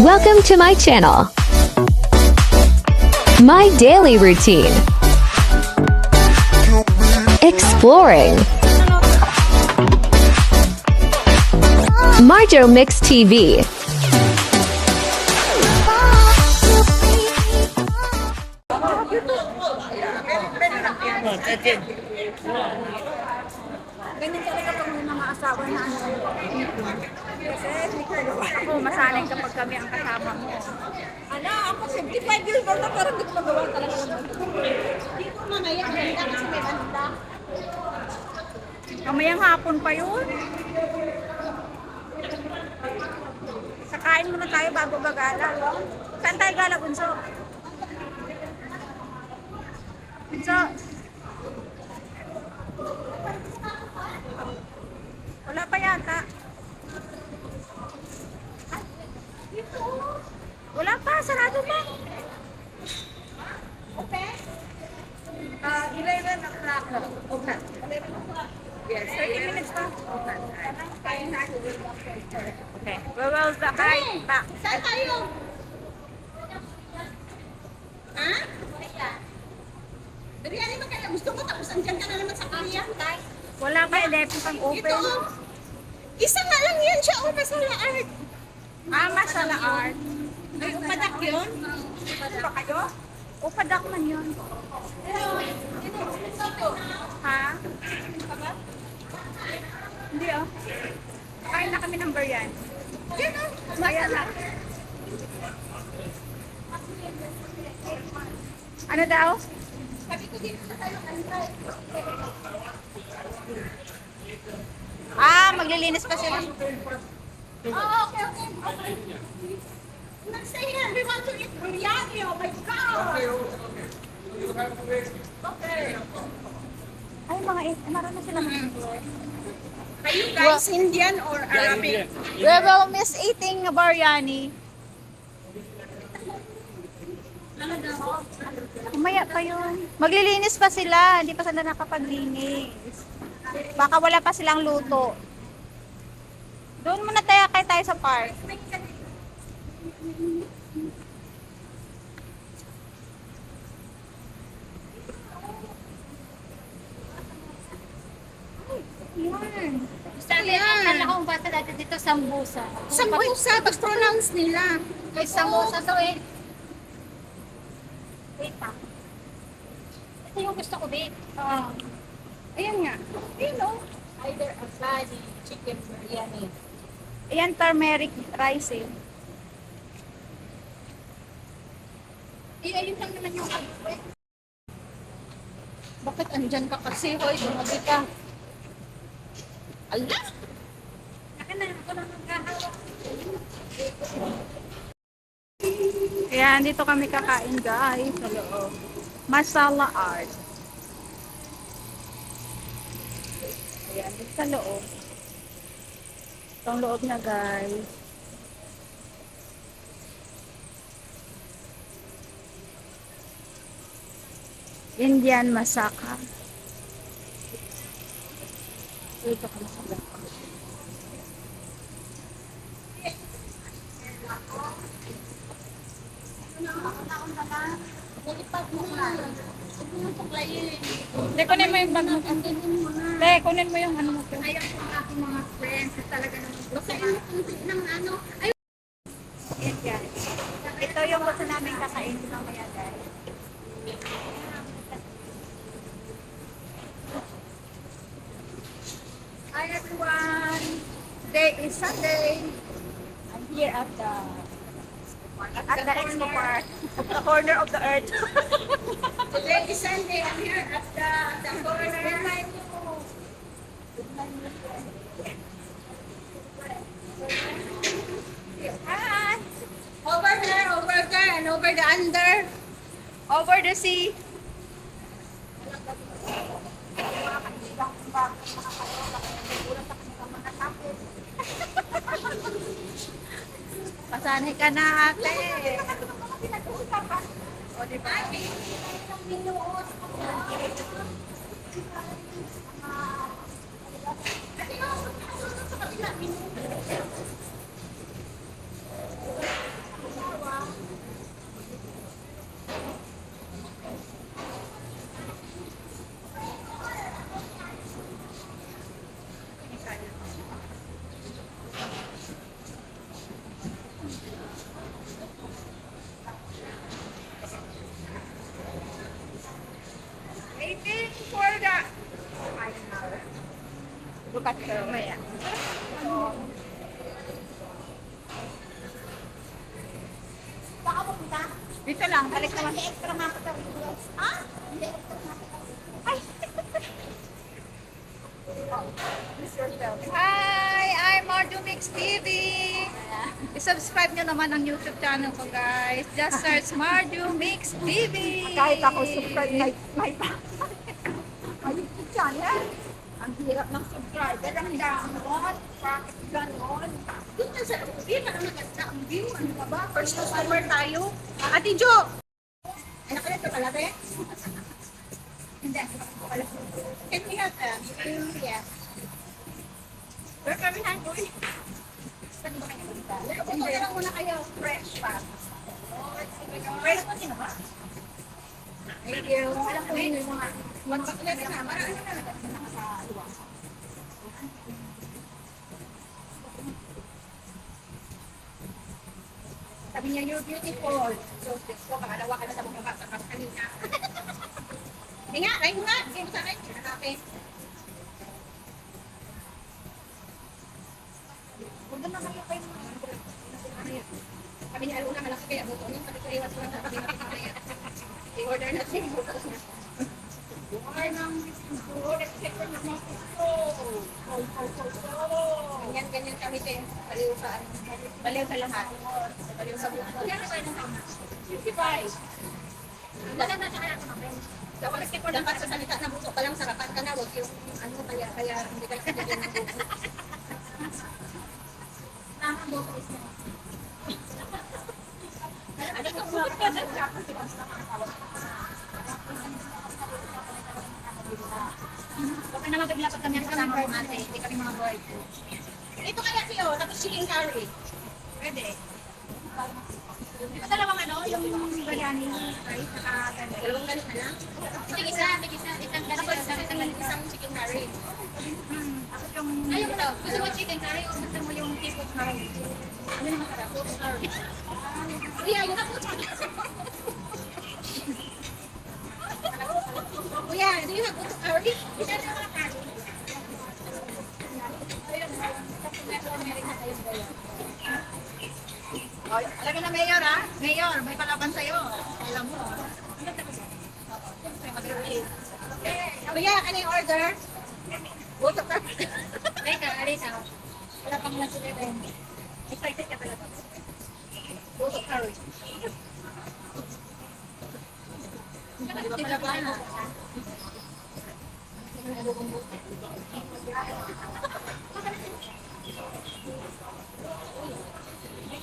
Welcome to my channel. My daily routine. Exploring. Marjo Mix TV. Ganyan talaga pag may mga asawa na ano. Ako, masanay kapag kami ang kasama mo. Ala, ako 75 years old na parang di ko magawa talaga. Hindi ko mamaya, handa kasi may handa. Kamayang hapon pa yun. Sakain muna tayo bago gagala. Saan tayo gala, Bunso? Bunso? Wala pa yata. Wala pa, sarado pa. Okay. Uh, 11 o'clock. Okay. 11 o'clock. Yes, 30 minutes pa. Okay. Okay. We will be right back. Saan tayo? Ha? Biryani ba kaya? Andyan ka na naman sa kaya. Wala pa, 11 pang open. Ito, oh. isa nga lang yan siya, oh, masala art. Ah, masala art. Ay, upadak yun? Ano ba kayo? Upadak man yun. Ha? Hindi oh. Kain na kami ng biryan. Yan oh, masala. Ano daw? Sabi ko dito na tayo Ah, maglilinis pa sila. Oh, okay, okay. stay here. We want to eat biryani. Oh my God. Okay. Ay, mga eh, marami sila mga Are you guys Indian or Arabic? We will miss eating biryani. Umaya pa yun. Maglilinis pa sila. Hindi pa sila nakapaglinis. Baka wala pa silang luto. Doon muna tayo kay tayo sa park. Yan. Sabi, akala ko bata dati dito, sambusa. Sambusa, pag pronounce nila. May samosa to eh. Wait pa. Ito yung gusto ko, babe. Ah. ayan nga. Ayan o. Either asadi, chicken biryani. Ayan, turmeric rice eh. Eh, ayun lang naman yung ano eh. Bakit andyan ka kasi, hoy? Dumabi ka. Ala! Akin na, ako na magkahawak. Ayan, dito kami kakain guys sa loob. Masala art. Ayan, sa loob. Itong loob na guys. Indian Masaka. Dito kami sa loob. Hindi, kunin mo yung bag mo. Hindi, kunin mo yung ano mo. Ayaw ko aking mga friends talaga naman. Basta yung kunti ng ano. Ay, Yan, yan. Ito yung gusto namin kakain mamaya guys. Hi everyone! Today is Sunday. I'm here at the at the Expo Park, the corner of the earth. today is Sunday. I'm here at the, the corner. Hi! Over there, over there, and over the under. Over the sea. Pasanay ka na ate. O, di ba? よかったら前や。Baka pupunta? Dito lang, balik naman. May extra mapa sa windows. Ha? May extra mapa. Ay! Hi! I'm Mardumix TV! I-subscribe nyo naman ang YouTube channel ko, guys. Just search Mardu Mix TV! Kahit ako subscribe, may, may, may YouTube channel. Ang hirap ng subscriber. Ang damon. Bakit ganon? Dito sa Hindi na maganda ang view. Ano ka ba? First customer tayo. Ate Jo! Ano ka ito pala, be? Hindi. Wala. Can we have them? Yes. Where kami na? Pwede ba kayo magdala? Ito lang muna kayo. Fresh pa. Fresh pa sino ba? Thank you. Alam ko yun yung mga na. Na. Sabi niya, you're beautiful. So, ko, makalawa ka na sa mga bata ka kanina. Hindi nga, kayo nga. Hindi mo sa akin. Hanapin. Huwag naman kayo kayo Sabi niya, alam na malaki kaya buto niya. Sabi ko, iwas ko lang sa niya. I-order na siya. Buhay ng buhay. Expect ko na mga puso. Ganyan, ganyan kami din. Baliw sa ano. Baliw sa lahat. Baliw sa buhay. Kaya kayo ng tama. 55. Dala na kaya ako namin. Dapat, dapat sa salita na pa lang sarapan ka na. Yung ano kaya kaya hindi ka nakagyan ng buso. Tama buso is na. Ano ka na? Baka naman bigla pag kami ang kasama ng ate, hindi kami mga boy. Ito kaya siyo, tapos chicken curry. Pwede. Ito dalawang ano, yung biryani rice, saka. Dalawang ganun na lang? Ito isa, ito isa, isang ganun, isang ganun, isang chicken curry. Hmm, tapos yung... Ayaw mo daw, gusto mo chicken curry o gusto mo yung seafood curry? Ano yung masarap? Food curry. Kuya, yun curry. Kuya, do you have curry? Mayor, may palaban sa'yo. Alam mo. Kuya, ano yung order? Buto ka. Teka, alisa. Wala pang lunch ulit. Excited ka talaga. Buto curry. Sila ba na?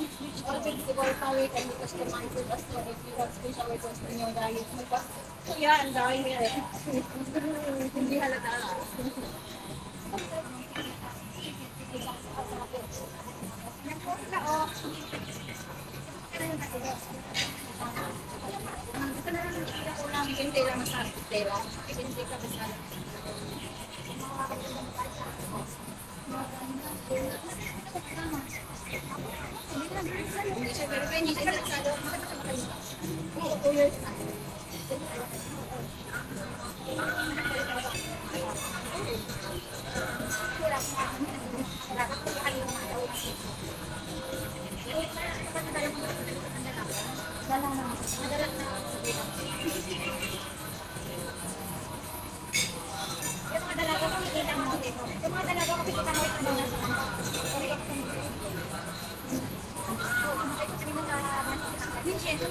Or vegetable curry can be customized with us if you want special request in your diet. Kuya, ang dahil eh. Hindi halata. Hindi lang masabi. Hindi ka masabi. Hindi siya pero hindi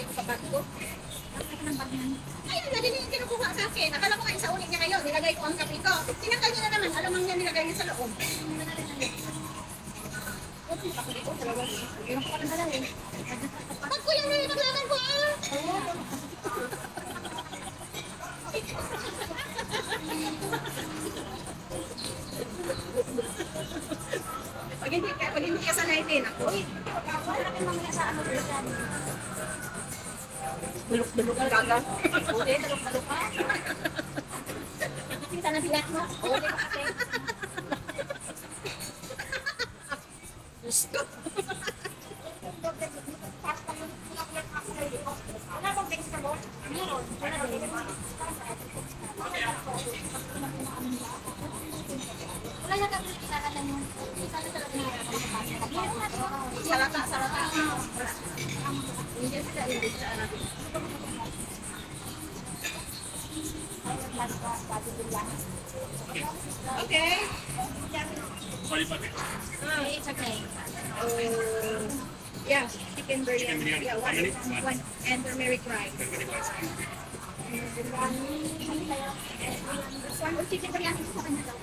Ko sa bag ko. Bakit ng bag niyan? Ayun na din yung kinukuha sa akin. Akala ko kayo sa ulit niya ngayon. Nilagay ko ang kape ko. Tinanggal niya na naman. Alamang niya nilagay niya sa loob. Ko rin dala eh. Pag ko yung nilaglagan ko ah. Pag hindi ka, pag hindi ka sanay din ako. Wala kang mamaya sa ano dito dyan. Bulok-bulok ang gaga. Hindi, dalok-dalok ka. Kita na bilat mo. Ba kasi? Gusto. Okay. Uh, yeah, chicken biryani. biryani. Yeah, one, many? one, and turmeric rice. One chicken biryani sa kanya daw.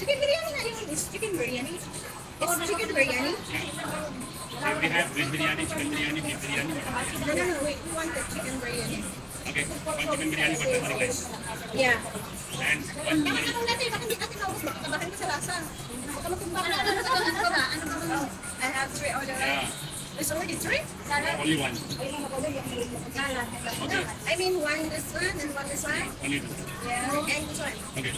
Chicken biryani na yun. It's chicken biryani. It's chicken biryani. We have veg biryani, chicken biryani, beef biryani. No, no, no. Wait, we want the chicken biryani. Okay, one chicken biryani, one turmeric rice. Yeah. And one biryani. natin, hindi natin maubos. Baka tabahan ka sa lasa. Baka matumbang na. Have three orders. Yeah, It's already three? only one. No, I mean one this one and one this one. Only two. Yeah. And this one. Okay.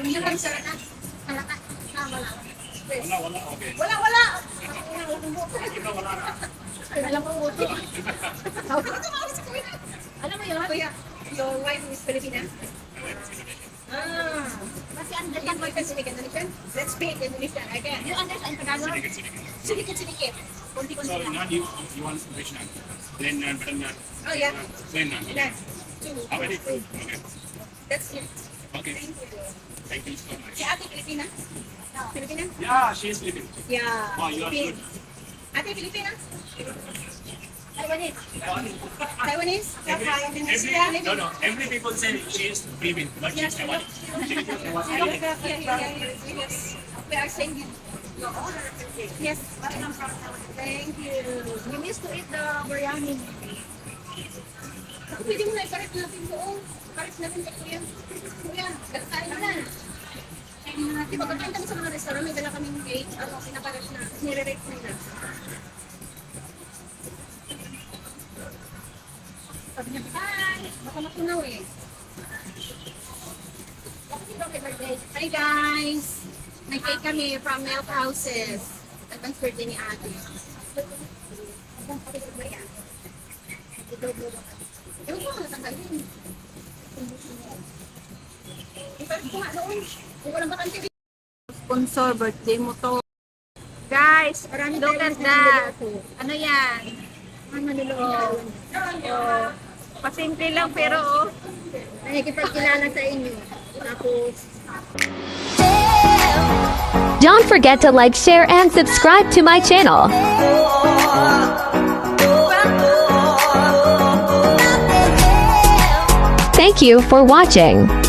Yung yun sa lahat. Halata. Ah, wala. Wala, wala. Okay. Wala, wala. Wala na. Alam mo Kuya? Alam mo yun? Kuya, your wife is Filipina? Ah. Kasi Can understand you speak Indonesian? Let's speak Indonesian again. You understand Tagalog? So lang. you you want veg naan, then uh, naan, butter naan, uh, Oh, yeah. plain naan. Uh, okay. Yes. Two. How many? Okay. That's it. Okay. Thank you. Thank you so much. Si ate Filipina? Filipina? Yeah, she is Filipino. Yeah. Wow, you are good. Ate Filipina? Taiwanese. Taiwanese? Every, every, no, no. Every people say she is Filipino, but she is Taiwanese. We are saying. Yes. Thank you. You used to eat the biryani. Pwede mo na iparit natin doon. Parit natin sa kuya. Kuya, gagawin mo na. Di ba, pagkain kami sa mga restaurant, may dala kaming cake. Ano, pinaparit na. Nire-rate nila. Sabi niya, bye! Baka matunaw eh. Hi guys! May cake kami from Milk Houses. Advance birthday ni ate. Ewan ko, natanggalin. Sponsor birthday mo to. Guys, look at that. Ano yan? Ano niloloko? Oh, pasimple lang pero oh. Nakikipagkilala sa inyo. Tapos, Don't forget to like, share, and subscribe to my channel. Thank you for watching.